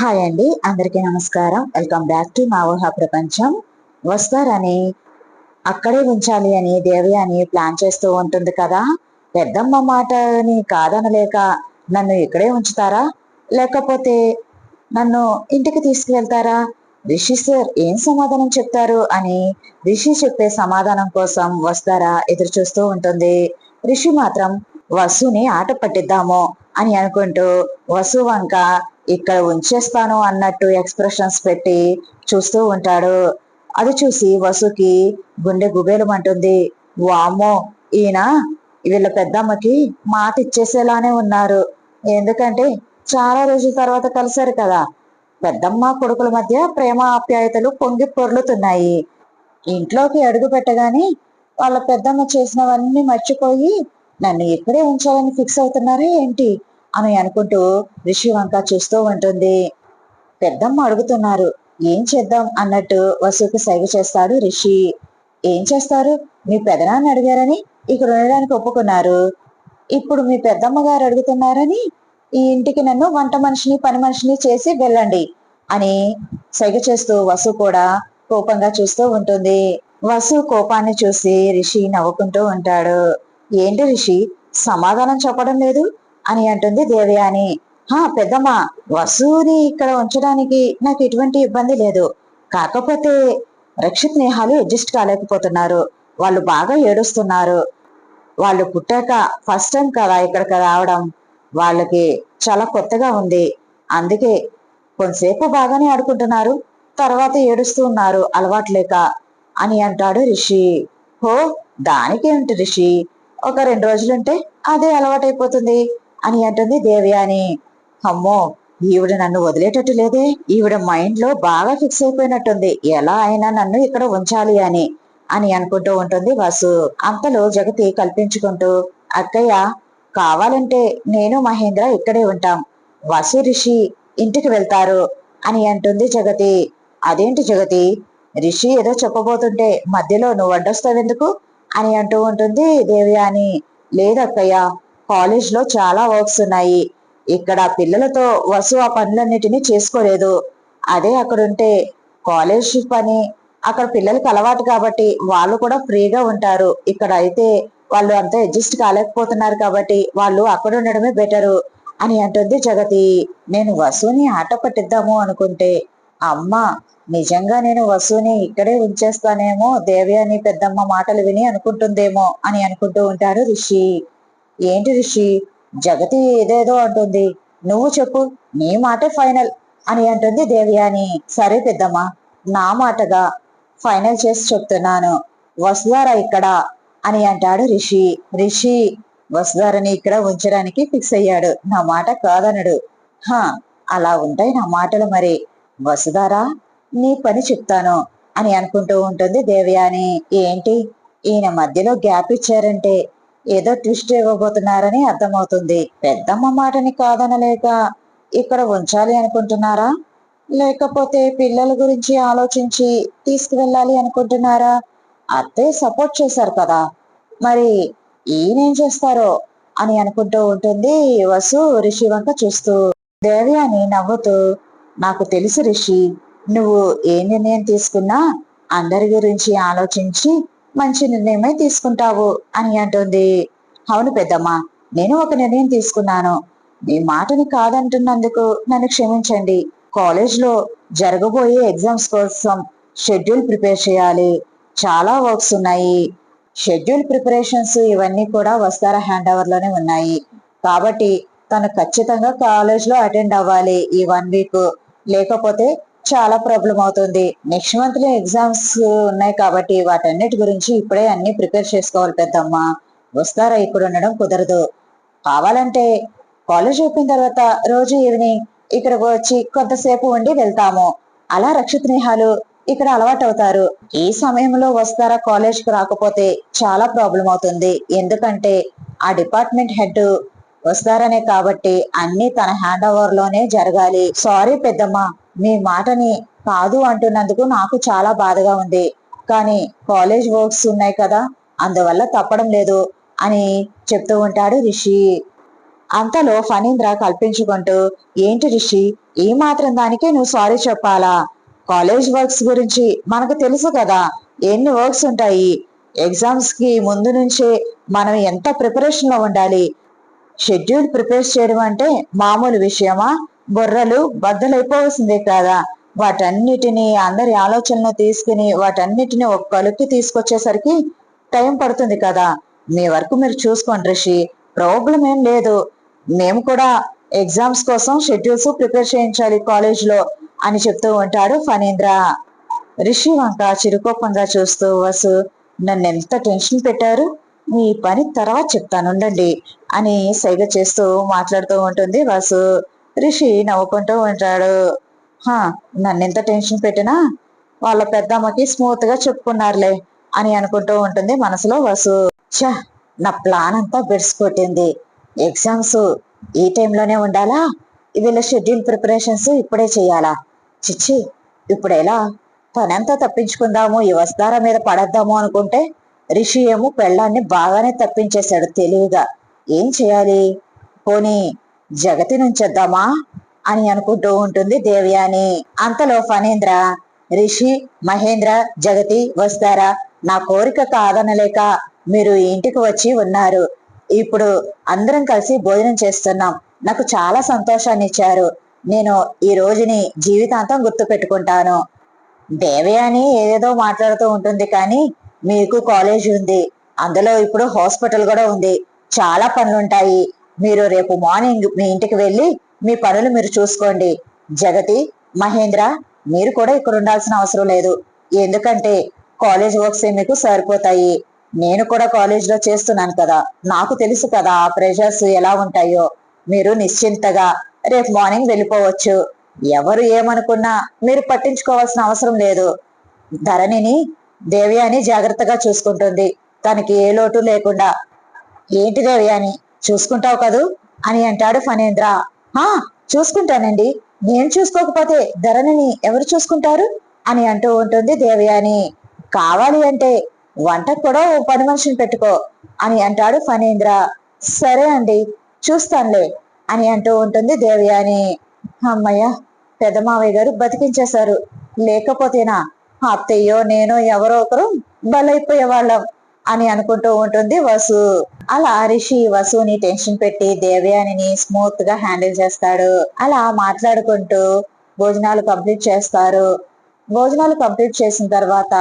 Hi అండి అందరికీ నమస్కారం. వెల్కమ్ బ్యాక్ టు మా ఊహ ప్రపంచం. వస్తారని అక్కడే ఉంచాలి అని దేవి అని ప్లాన్ చేస్తూ ఉంటుంది కదా. పెద్దమ్మ మాటని కాదనలేక నన్ను ఇక్కడే ఉంచుతారా? లేకపోతే నన్ను ఇంటికి తీసుకువెళ్తారా రిషి సార్ ఏం సమాధానం చెప్తారు అని రిషి చెప్పే సమాధానం కోసం వస్తారా ఎదురు చూస్తూ ఉంటుంది. రిషి మాత్రం వసుని ఆట పట్టిద్దాము అని అనుకుంటూ వసు వంక ఇక్కడ ఉంచేస్తాను అన్నట్టు ఎక్స్ప్రెషన్స్ పెట్టి చూస్తూ ఉంటాడు. అది చూసి వసుకి గుండె గుబేలమంటుంది. వామ్మో ఈయన వీళ్ళ పెద్దమ్మకి మాట ఇచ్చేసేలానే ఉన్నారు. ఎందుకంటే చాలా రోజుల తర్వాత కలిశారు కదా. పెద్దమ్మ కొడుకుల మధ్య ప్రేమ ఆప్యాయతలు పొంగి పొర్లుతున్నాయి. ఇంట్లోకి అడుగు పెట్టగానే వాళ్ళ పెద్దమ్మ చేసినవన్నీ మర్చిపోయి నన్ను ఇక్కడే ఉంచాలని ఫిక్స్ అవుతున్నారా ఏంటి? అని అనుకుంటూ రిషి వంక చూస్తూ ఉంటుంది. పెద్దమ్మ అడుగుతున్నారు ఏం చేద్దాం? అన్నట్టు వసుకు సైగ చేస్తాడు రిషి. ఏం చేస్తారు? మీ పెదనాన్ని అడిగారని ఇక్కడ ఉండడానికి ఒప్పుకున్నారు. ఇప్పుడు మీ పెద్దమ్మ గారు అడుగుతున్నారని ఈ ఇంటికి నన్ను వంట మనిషిని పని మనిషిని చేసి వెళ్ళండి అని సైగ చేస్తూ వసు కూడా కోపంగా చూస్తూ ఉంటుంది. వసు కోపాన్ని చూసి రిషి నవ్వుకుంటూ ఉంటాడు. ఏంటి రిషి? సమాధానం చెప్పడం లేదు. అని అంటుంది దేవయాని. హా పెద్దమ్మ వసూని ఇక్కడ ఉంచడానికి నాకు ఎటువంటి ఇబ్బంది లేదు. కాకపోతే రక్షిత్ నేహాలు అడ్జస్ట్ కాలేకపోతున్నారు. వాళ్ళు బాగా ఏడుస్తున్నారు. వాళ్ళు పుట్టాక ఫస్ట్ టైం కదా ఇక్కడికి రావడం. వాళ్ళకి చాలా కొత్తగా ఉంది. అందుకే కొంతసేపు బాగానే ఆడుకుంటున్నారు. తర్వాత ఏడుస్తూ ఉన్నారు. అలవాట్లేక అని అంటాడు రిషి. హో దానికేంటి రిషి? ఒక రెండు రోజులుంటే అదే అలవాటైపోతుంది. అని అంటుంది దేవయాని అమ్మో ఈవిడ నన్ను వదిలేటట్టు లేదే. ఈవిడ మైండ్లో బాగా ఫిక్స్ అయిపోయినట్టుంది. ఎలా అయినా నన్ను ఇక్కడ ఉంచాలి అని అని అనుకుంటూ ఉంటుంది వసు. అంతలో జగతి కల్పించుకుంటూ అక్కయ్య కావాలంటే నేను మహేంద్ర ఇక్కడే ఉంటాం. వసు రిషి ఇంటికి వెళ్తారు అని అంటుంది జగతి. అదేంటి జగతి? రిషి ఏదో చెప్పబోతుంటే మధ్యలో నువ్వు అడ్డొస్తావెందుకు? అని అంటూ ఉంటుంది దేవయాని లేదక్కయ్య కాలేజ్లో చాలా వర్క్స్ ఉన్నాయి. ఇక్కడ పిల్లలతో వసు ఆ పనులన్నిటినీ చేసుకోలేదు. అదే అక్కడుంటే కాలేజ్ పని అక్కడ పిల్లలకి అలవాటు కాబట్టి వాళ్ళు కూడా ఫ్రీగా ఉంటారు. ఇక్కడ అయితే వాళ్ళు అంతా అడ్జస్ట్ కాలేకపోతున్నారు కాబట్టి వాళ్ళు అక్కడ ఉండడమే బెటరు అని అంటుంది జగతి. నేను వసుని ఆట పట్టిద్దాము అనుకుంటే అమ్మ నిజంగా నేను వసుని ఇక్కడే ఉంచేస్తానేమో దేవి అని పెద్దమ్మ మాటలు విని అనుకుంటుందేమో అని అనుకుంటూ ఉంటారు రిషి. ఏంటి రిషి? జగతి ఏదేదో అంటుంది. నువ్వు చెప్పు నీ మాటే ఫైనల్ అని అంటుంది దేవయాని. సరే పెద్దమ్మా నా మాటగా ఫైనల్ చేసి చెప్తున్నాను. వసుధారా ఇక్కడ అని అంటాడు రిషి. రిషి వసుధారని ఇక్కడ ఉంచడానికి ఫిక్స్ అయ్యాడు. నా మాట కాదనడు. హా అలా ఉంటాయి నా మాటలు మరి. వసుధారా నీ పని చెప్తాను అని అనుకుంటూ ఉంటుంది దేవయాని. ఏంటి? ఈయన మధ్యలో గ్యాప్ ఇచ్చారంటే ఏదో ట్విస్ట్ ఇవ్వబోతున్నారని అర్థమవుతుంది. పెద్దమ్మ మాటని కాదనలేక ఇక్కడ ఉంచాలి అనుకుంటున్నారా? లేకపోతే పిల్లల గురించి ఆలోచించి తీసుకువెళ్ళాలి అనుకుంటున్నారా? అత్తే సపోర్ట్ చేశారు కదా. మరి ఈయనేం చేస్తారో అని అనుకుంటూ ఉంటుంది వసు రిషి వంక చూస్తూ. దేవి అని నవ్వుతూ నాకు తెలుసు రిషి నువ్వు ఏ నిర్ణయం తీసుకున్నా అందరి గురించి ఆలోచించి మంచి నిర్ణయమే తీసుకుంటావు అని అంటుంది. అవును పెద్దమ్మ నేను ఒక నిర్ణయం తీసుకున్నాను. మీ మాటని కాదంటున్నందుకు నన్ను క్షమించండి. కాలేజ్లో జరగబోయే ఎగ్జామ్స్ కోసం షెడ్యూల్ ప్రిపేర్ చేయాలి. చాలా వర్క్స్ ఉన్నాయి. షెడ్యూల్ ప్రిపరేషన్స్ ఇవన్నీ కూడా వస్తారా హ్యాండ్ ఓవర్లోనే ఉన్నాయి. కాబట్టి తను ఖచ్చితంగా కాలేజ్లో అటెండ్ అవ్వాలి ఈ వన్ వీక్. లేకపోతే చాలా ప్రాబ్లం అవుతుంది. నెక్స్ట్ మంత్లో ఎగ్జామ్స్ ఉన్నాయి కాబట్టి వాటన్నిటి గురించి ఇప్పుడే అన్ని ప్రిపేర్ చేసుకోవాలి పెద్దమ్మ. వస్తారా ఇక్కడ ఉండడం కుదరదు. కావాలంటే కాలేజ్ అయిపోయిన తర్వాత రోజు ఈవినింగ్ ఇక్కడికి వచ్చి కొంతసేపు ఉండి వెళ్తాము. అలా రక్షిత నేహాలు ఇక్కడ అలవాటు అవుతారు ఈ సమయంలో వస్తారా కాలేజ్కు రాకపోతే చాలా ప్రాబ్లం అవుతుంది. ఎందుకంటే ఆ డిపార్ట్మెంట్ హెడ్ వస్తారనే కాబట్టి అన్ని తన హ్యాండ్ ఓవర్లోనే జరగాలి. సారీ పెద్దమ్మ. మీ మాటని కాదు అంటున్నందుకు నాకు చాలా బాధగా ఉంది. కానీ కాలేజ్ వర్క్స్ ఉన్నాయి కదా అందువల్ల తప్పడం లేదు అని చెప్తూ ఉంటాడు రిషి. అంతలో ఫణీంద్ర కల్పించుకుంటూ ఏంటి రిషి ఈ మాత్రం దానికే నువ్వు సారీ చెప్పాలా? కాలేజ్ వర్క్స్ గురించి మనకు తెలుసు కదా ఎన్ని వర్క్స్ ఉంటాయి? ఎగ్జామ్స్కి ముందు నుంచే మనం ఎంత ప్రిపరేషన్లో ఉండాలి? షెడ్యూల్ ప్రిపేర్ చేయడం అంటే మామూలు విషయమా? బుర్రలు బద్దలైపోవలసిందే కదా? వాటన్నిటిని అందరి ఆలోచనలు తీసుకుని వాటన్నిటిని ఒక కలుక్కి తీసుకొచ్చేసరికి టైం పడుతుంది కదా? మీ వరకు మీరు చూసుకోండి రిషి. ప్రాబ్లం ఏం లేదు. మేము కూడా ఎగ్జామ్స్ కోసం షెడ్యూల్స్ ప్రిపేర్ చేయించాలి కాలేజ్లో అని చెప్తూ ఉంటాడు ఫణీంద్ర. రిషి వంక చిరుకోపంగా చూస్తూ వసు నన్ను ఎంత టెన్షన్ పెట్టారు? మీ పని తర్వాత చెప్తాను ఉండండి అని సైగ చేస్తూ మాట్లాడుతూ ఉంటుంది వసు. రిషి నవ్వుకుంటూ ఉంటాడు. హా నన్ను ఎంత టెన్షన్ పెట్టినా? వాళ్ళ పెద్దమ్మకి స్మూత్గా చెప్పుకున్నారులే అని అనుకుంటూ ఉంటుంది మనసులో వసు. ఛ నా ప్లాన్ అంతా బెడిసికొట్టింది ఎగ్జామ్స్ ఈ టైంలోనే ఉండాలా? వీళ్ళ షెడ్యూల్ ప్రిపరేషన్స్ ఇప్పుడే చేయాలా? చిచ్చి ఇప్పుడు ఎలా పనంతా తప్పించుకుందాము ఈ వస్తారా మీద పడద్దాము అనుకుంటే రిషి ఏమో పెళ్ళాన్ని బాగానే తప్పించేశాడు తెలివిగా. ఏం చేయాలి? పోనీ జగతి నుంచేద్దామా అని అనుకుంటూ ఉంటుంది దేవయాని. అంతలో ఫణేంద్ర రిషి మహేంద్ర జగతి వస్తారా? నా కోరిక కాదనలేక మీరు ఇంటికి వచ్చి ఉన్నారు. ఇప్పుడు అందరం కలిసి భోజనం చేస్తున్నాం. నాకు చాలా సంతోషాన్ని ఇచ్చారు. నేను ఈ రోజుని జీవితాంతం గుర్తు పెట్టుకుంటాను దేవయాని ఏదేదో మాట్లాడుతూ ఉంటుంది కానీ మీకు కాలేజ్ ఉంది. అందులో ఇప్పుడు హాస్పిటల్ కూడా ఉంది. చాలా పనులుంటాయి. మీరు రేపు మార్నింగ్ మీ ఇంటికి వెళ్ళి మీ పనులు మీరు చూసుకోండి. జగతి మహేంద్ర మీరు కూడా ఇక్కడ ఉండాల్సిన అవసరం లేదు. ఎందుకంటే కాలేజ్ వర్క్స్ మీకు సరిపోతాయి. నేను కూడా కాలేజ్లో చేస్తున్నాను కదా. నాకు తెలుసు కదా ఆ ప్రెషర్స్ ఎలా ఉంటాయో. మీరు నిశ్చింతగా రేపు మార్నింగ్ వెళ్ళిపోవచ్చు. ఎవరు ఏమనుకున్నా మీరు పట్టించుకోవాల్సిన అవసరం లేదు. ధరణిని దేవ్యాని జాగ్రత్తగా చూసుకుంటుంది. తనకి ఏ లోటు లేకుండా ఏంటి దేవ్యాని? చూసుకుంటావు కదూ? అని అంటాడు ఫణేంద్ర. ఆ చూసుకుంటానండి. నేను చూసుకోకపోతే ధరణిని ఎవరు చూసుకుంటారు? అని అంటూ ఉంటుంది దేవయాని. కావాలి అంటే వంటకు కూడా ఓ పని మనిషిని పెట్టుకో అని అంటాడు ఫణేంద్ర. సరే అండి చూస్తానులే అని అంటూ ఉంటుంది దేవయాని. అమ్మయ్య పెద్ద మావయ్య గారు బతికించేశారు. లేకపోతేనా? అత్తయ్యో నేను ఎవరో ఒకరు బలైపోయే వాళ్ళం అని అనుకుంటూ ఉంటుంది వసు. అలా రిషి వసుని టెన్షన్ పెట్టి దేవయానిని స్మూత్గా హ్యాండిల్ చేస్తాడు. అలా మాట్లాడుకుంటూ భోజనాలు కంప్లీట్ చేస్తారు. భోజనాలు కంప్లీట్ చేసిన తర్వాత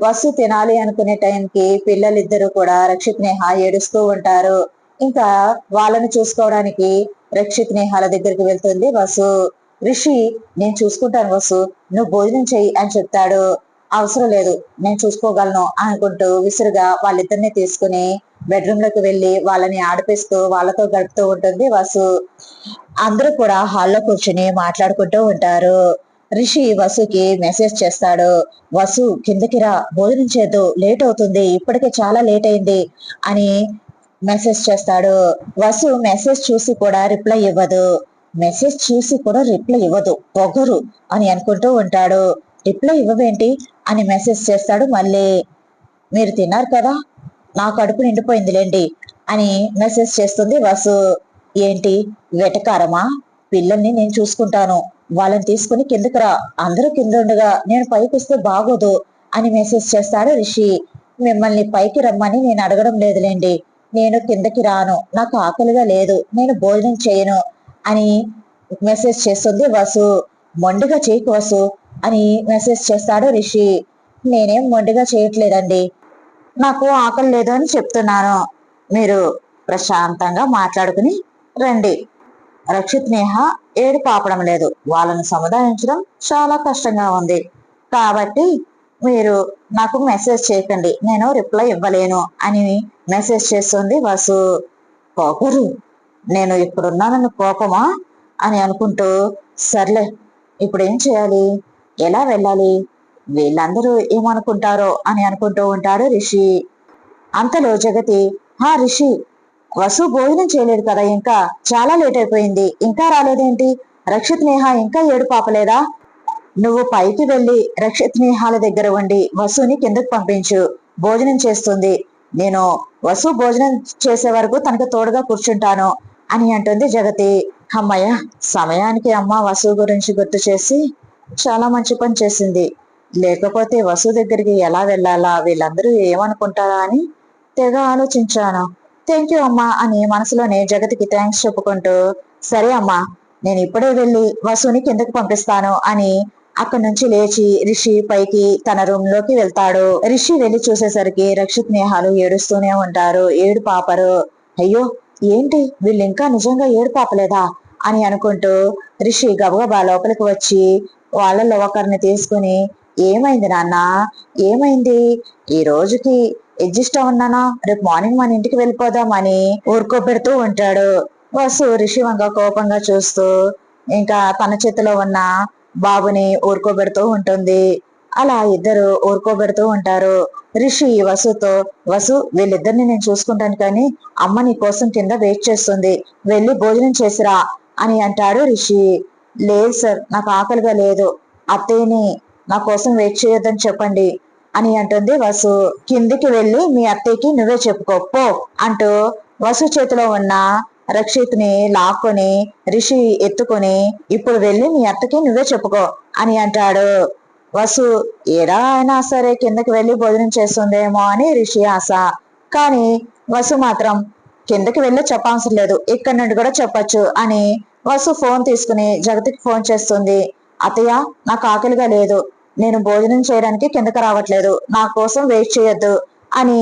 వసు తినాలి అనుకునే టైంకి పిల్లలిద్దరూ కూడా రక్షిత్ నేహ ఏడుస్తూ ఉంటారు. ఇంకా వాళ్ళని చూసుకోవడానికి రక్షిత్ నేహాల దగ్గరికి వెళ్తుంది వసు. రిషి నేను చూసుకుంటాను వసు. నువ్వు భోజనం చెయ్యి అని చెప్తాడు. అవసరం లేదు. నేను చూసుకోగలను అనుకుంటూ విసురుగా వాళ్ళిద్దరిని తీసుకుని బెడ్రూమ్లోకి వెళ్ళి వాళ్ళని ఆడిపిస్తూ వాళ్ళతో గడుపుతూ ఉంటుంది వసు. అందరూ కూడా హాల్లో కూర్చుని మాట్లాడుకుంటూ ఉంటారు. రిషి వసుకి మెసేజ్ చేస్తాడు. వసు కిందకి రా. భోజనం చేద్దు. లేట్ అవుతుంది. ఇప్పటికే చాలా లేట్ అయింది అని మెసేజ్ చేస్తాడు. వసు మెసేజ్ చూసి కూడా రిప్లై ఇవ్వదు. మెసేజ్ చూసి కూడా రిప్లై ఇవ్వదు. పొగరు అని అనుకుంటూ ఉంటాడు. రిప్లై ఇవ్వవేంటి? అని మెసేజ్ చేస్తాడు. మళ్ళీ మీరు తిన్నారు కదా నా కడుపు నిండిపోయిందిలేండి అని మెసేజ్ చేస్తుంది. వసు ఏంటి వెటకారమా? పిల్లల్ని నేను చూసుకుంటాను వాళ్ళని తీసుకుని కిందకి రా అందరూ కింద ఉండగా నేను పైకి వస్తే బాగోదు అని మెసేజ్ చేస్తాడు రిషి. మిమ్మల్ని పైకి రమ్మని నేను అడగడం లేదులేండి నేను కిందకి రాను నాకు ఆకలిగా లేదు నేను భోజనం చేయను అని మెసేజ్ చేస్తుంది వసు. మొండిగా చేయకు వసు అని మెసేజ్ చేస్తాడు రిషి. నేనేం మొండిగా చేయట్లేదండి. నాకు ఆకలి లేదు అని చెప్తున్నాను. మీరు ప్రశాంతంగా మాట్లాడుకుని రండి. రక్షిత్ నేహ ఏడు పాపడం లేదు. వాళ్ళను సముదాయించడం చాలా కష్టంగా ఉంది. కాబట్టి మీరు నాకు మెసేజ్ చేయకండి. నేను రిప్లై ఇవ్వలేను అని మెసేజ్ చేస్తుంది వసు. పొగరు నేను ఇప్పుడున్నానని కోపమా? అని అనుకుంటూ సర్లే ఇప్పుడు ఏం చేయాలి? ఎలా వెళ్ళాలి? వీళ్ళందరూ ఏమనుకుంటారో అని అనుకుంటూ ఉంటాడు రిషి. అంతలో జగతి హా రిషి వసు భోజనం చేయలేదు కదా ఇంకా? చాలా లేట్ అయిపోయింది. ఇంకా రాలేదేంటి? రక్షిత్ నేహ ఇంకా ఏడు పాపలేదా? నువ్వు పైకి వెళ్ళి రక్షిత్ నేహాల దగ్గర ఉండి వసుని కిందకు పంపించు. భోజనం చేస్తుంది. నేను వసు భోజనం చేసే వరకు తనకు తోడుగా కూర్చుంటాను అని అంటుంది జగతి. అమ్మయ్య సమయానికి అమ్మ వసు గురించి గుర్తు చేసి చాలా మంచి పని చేసింది. లేకపోతే వసు దగ్గరికి ఎలా వెళ్ళాలా? వీళ్ళందరూ ఏమనుకుంటారా అని తెగ ఆలోచించాను. థ్యాంక్ యూ అమ్మా అని మనసులోనే జగతికి థ్యాంక్స్ చెప్పుకుంటూ సరే అమ్మా నేను ఇప్పుడే వెళ్ళి వసుని కిందకు పంపిస్తాను అని అక్కడి నుంచి లేచి రిషి పైకి తన రూమ్లోకి వెళ్తాడు. రిషి వెళ్ళి చూసేసరికి రక్షిత్ నేహాలు ఏడుస్తూనే ఉంటారు. ఏడు పాపరు. అయ్యో ఏంటి? వీళ్ళు ఇంకా నిజంగా ఏడు పాపలేదా? అని అనుకుంటూ రిషి గబగబా లోపలికి వచ్చి వాళ్ళలో ఒకరిని తీసుకుని ఏమైంది నాన్న? ఏమైంది? ఈ రోజుకి అడ్జస్ట్ ఉన్నానా? రేపు మార్నింగ్ మన ఇంటికి వెళ్ళిపోదామని ఊరుకోబెడుతూ ఉంటాడు. వసు రిషి వంక కోపంగా చూస్తూ ఇంకా తన చేతిలో ఉన్న బాబుని ఊరుకోబెడుతూ ఉంటుంది. అలా ఇద్దరు ఊరుకోబెడుతూ ఉంటారు. రిషి వసుతో వసు వీళ్ళిద్దరిని నేను చూసుకుంటాను కానీ అమ్మ నీ కోసం కింద వెయిట్ చేస్తుంది. వెళ్ళి భోజనం చేసిరా అని అంటాడు రిషి. లేదు సార్ నాకు ఆకలిగా లేదు. అత్తయ్యని నా కోసం వెయిట్ చేయొద్దని చెప్పండి అని అంటుంది వసు. కిందికి వెళ్ళి మీ అత్తయ్యకి నువ్వే చెప్పుకో పో అంటూ వసు చేతిలో ఉన్న రక్షిత్ని లాక్కొని రిషి ఎత్తుకొని ఇప్పుడు వెళ్ళి మీ అత్తకి నువ్వే చెప్పుకో అని అంటాడు. వసు ఏడా అయినా సరే కిందకి వెళ్ళి భోజనం చేస్తుందేమో అని రిషి ఆశ. కానీ వసు మాత్రం కిందకి వెళ్ళి చెప్పవసరం లేదు ఇక్కడ నుండి కూడా చెప్పచ్చు అని వసు ఫోన్ తీసుకుని జగతికి ఫోన్ చేస్తుంది. అతయ్య నాకు ఆకలిగా లేదు. నేను భోజనం చేయడానికి కిందకి రావట్లేదు. నా కోసం వెయిట్ చేయొద్దు అని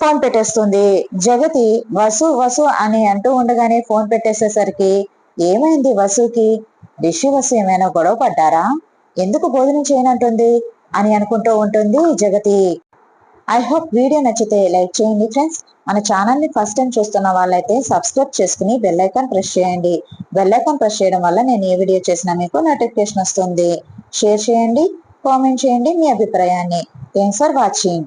ఫోన్ పెట్టేస్తుంది. జగతి వసు వసు అని అంటూ ఉండగానే ఫోన్ పెట్టేసేసరికి ఏమైంది వసుకి? రిషి వసు ఏమైనా గొడవ పడ్డారా? ఎందుకు భోజనం చేయనంటుంది? అని అనుకుంటూ ఉంటుంది జగతి. ఐ హోప్ వీడియో నచ్చితే లైక్ చేయండి ఫ్రెండ్స్. మన ఛానల్ని ఫస్ట్ టైం చూస్తున్న వాళ్ళైతే సబ్స్క్రైబ్ చేసుకుని బెల్లైకాన్ ప్రెస్ చేయండి. బెల్లైకాన్ ప్రెస్ చేయడం వల్ల నేను ఏ వీడియో చేసినా మీకు నోటిఫికేషన్ వస్తుంది. షేర్ చేయండి కామెంట్ చేయండి మీ అభిప్రాయాన్ని. Thanks for watching.